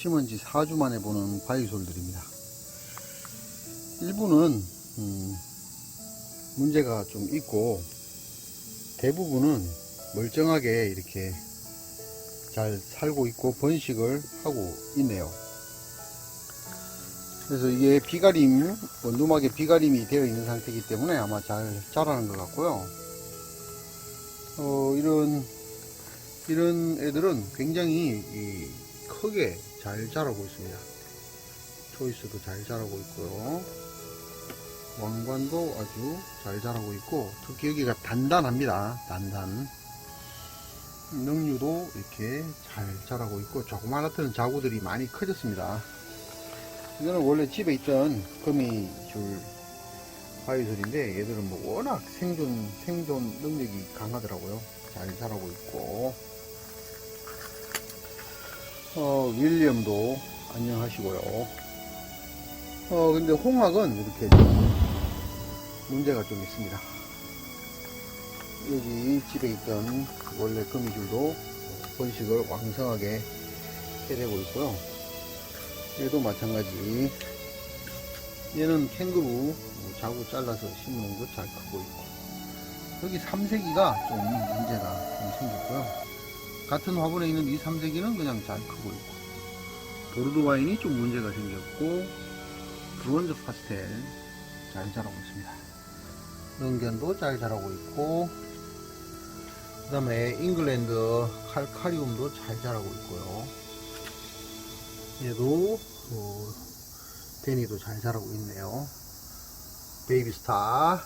심은 지 4주 만에 보는 바이솔들입니다. 일부는 음, 문제가 좀 있고 대부분은 멀쩡하게 이렇게 잘 살고 있고 번식을 하고 있네요. 그래서 이게 비가림, 원두막에 비가림이 되어 있는 상태이기 때문에 아마 잘 자라는 것 같고요. 어, 이런, 이런 애들은 굉장히 이, 크게 잘 자라고 있습니다. 초이스도 잘 자라고 있고요. 왕관도 아주 잘 자라고 있고, 특히 여기가 단단합니다. 단단. 능류도 이렇게 잘 자라고 있고, 조그마한 자구들이 많이 커졌습니다. 이거는 원래 집에 있던 거미줄 바이솔인데 얘들은 뭐 워낙 생존 생존 능력이 강하더라고요. 잘 자라고 있고 어 윌리엄도 안녕하시고요. 어 근데 홍학은 이렇게 좀 문제가 좀 있습니다. 여기 집에 있던 원래 거미줄도 번식을 왕성하게 해내고 있고요. 얘도 마찬가지. 얘는 캥거루 자구 잘라서 심는 거잘 크고 있고. 여기 삼색이가 좀 문제가 좀 생겼고요. 같은 화분에 있는 이 삼색이는 그냥 잘 크고 있고. 도르드 와인이 좀 문제가 생겼고, 브론즈 파스텔 잘 자라고 있습니다. 능견도 잘 자라고 있고, 그 다음에 잉글랜드 칼카리움도 잘 자라고 있고요. 얘도 어, 데니도 잘 자라고 있네요. 베이비스타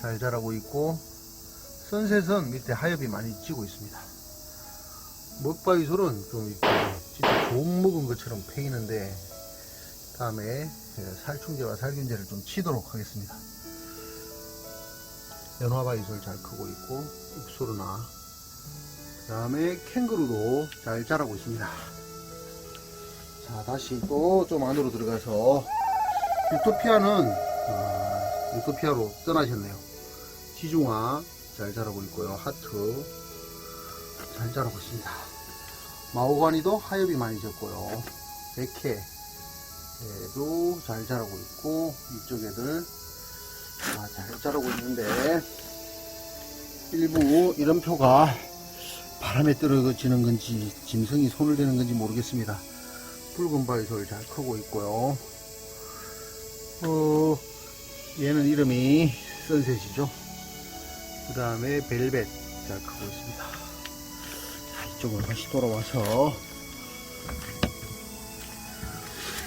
잘 자라고 있고 선셋은 밑에 하엽이 많이 지고 있습니다. 먹바위솔은 좀 이렇게 진짜 좋은 먹은 것처럼 패이는데 다음에 살충제와 살균제를 좀 치도록 하겠습니다. 연화바위솔 잘 크고 있고 입소르나 그 다음에 캥거루도 잘 자라고 있습니다. 자, 다시 또 좀 안으로 들어가서 유토피아는 아, 유토피아로 떠나셨네요. 지중화 잘 자라고 있고요. 하트 잘 자라고 있습니다. 마오가니도 하엽이 많이 졌고요. 백해도 잘 자라고 있고 이쪽 애들 아, 잘 자라고 있는데 일부 이런 표가 바람에 떨어지는 건지 짐승이 손을 대는 건지 모르겠습니다. 붉은 바위솔 잘 크고 있고요. 어, 얘는 이름이 선셋이죠. 그 다음에 벨벳 잘 크고 있습니다. 자, 이쪽으로 다시 돌아와서.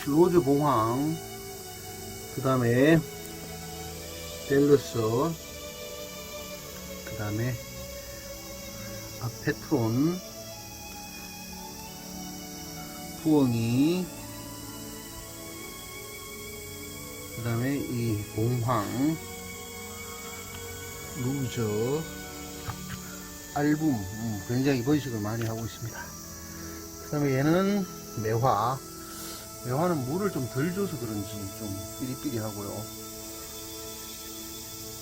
로즈 봉황, 그 다음에 델러스, 그 다음에 아페트론, 부엉이. 그 다음에 이 봉황. 루저 알붐 음, 굉장히 번식을 많이 하고 있습니다. 그 다음에 얘는 매화. 매화는 물을 좀 덜 줘서 그런지 좀 삐리삐리 하고요.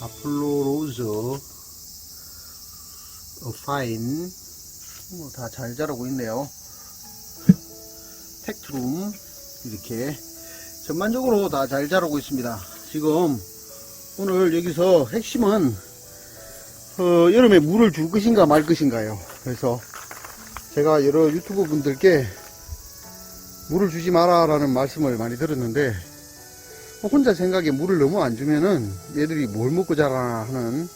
아폴로 로즈 어, 파인 뭐 다 잘 자라고 있네요. 텍트룸 이렇게 전반적으로 다 잘 자라고 있습니다. 지금 오늘 여기서 핵심은 어, 여름에 물을 줄 것인가 말 것인가요. 그래서 제가 여러 유튜브 분들께 물을 주지 마라 라는 말씀을 많이 들었는데 혼자 생각에 물을 너무 안 주면은 얘들이 뭘 먹고 자라나 하는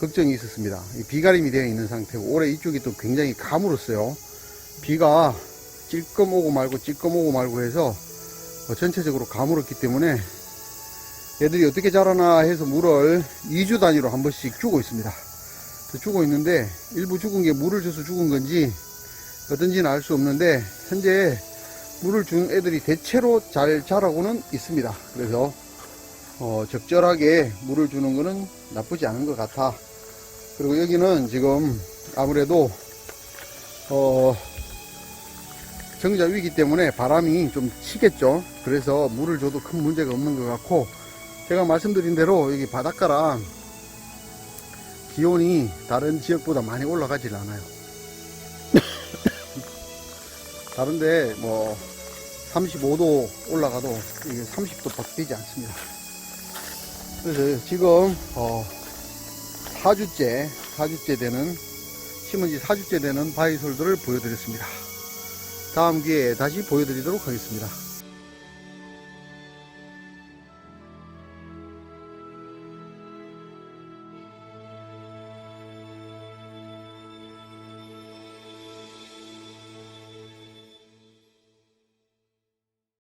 걱정이 있었습니다. 이 비가림이 되어 있는 상태고 올해 이쪽이 또 굉장히 가물었어요. 비가 찔끔 오고 말고 찔끔 오고 말고 해서 어, 전체적으로 가물었기 때문에 얘들이 어떻게 자라나 해서 물을 2주 단위로 한 번씩 주고 있습니다. 주고 있는데 일부 죽은 게 물을 줘서 죽은 건지 어떤지는 알 수 없는데 현재 물을 준 애들이 대체로 잘 자라고는 있습니다. 그래서 어, 적절하게 물을 주는 것은 나쁘지 않은 것 같아. 그리고 여기는 지금 아무래도 어, 정자 위기 때문에 바람이 좀 치겠죠. 그래서 물을 줘도 큰 문제가 없는 것 같고, 제가 말씀드린 대로 여기 바닷가라 기온이 다른 지역보다 많이 올라가질 않아요. 다른데 뭐 35도 올라가도 이게 30도 밖 되지 않습니다. 그래서 지금 어 4주째 4주째 되는 심은 지 4주째 되는 바이솔들을 보여드렸습니다. 다음 기회에 다시 보여드리도록 하겠습니다.